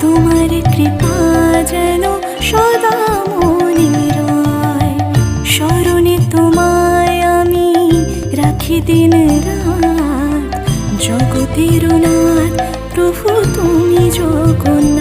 তোমার কৃপা যেন সদা মনে রয়। স্মরণে তোমায় আমি রাখি দিন রাত। জগতের নাথ প্রভু তুমি জগন্নাথ।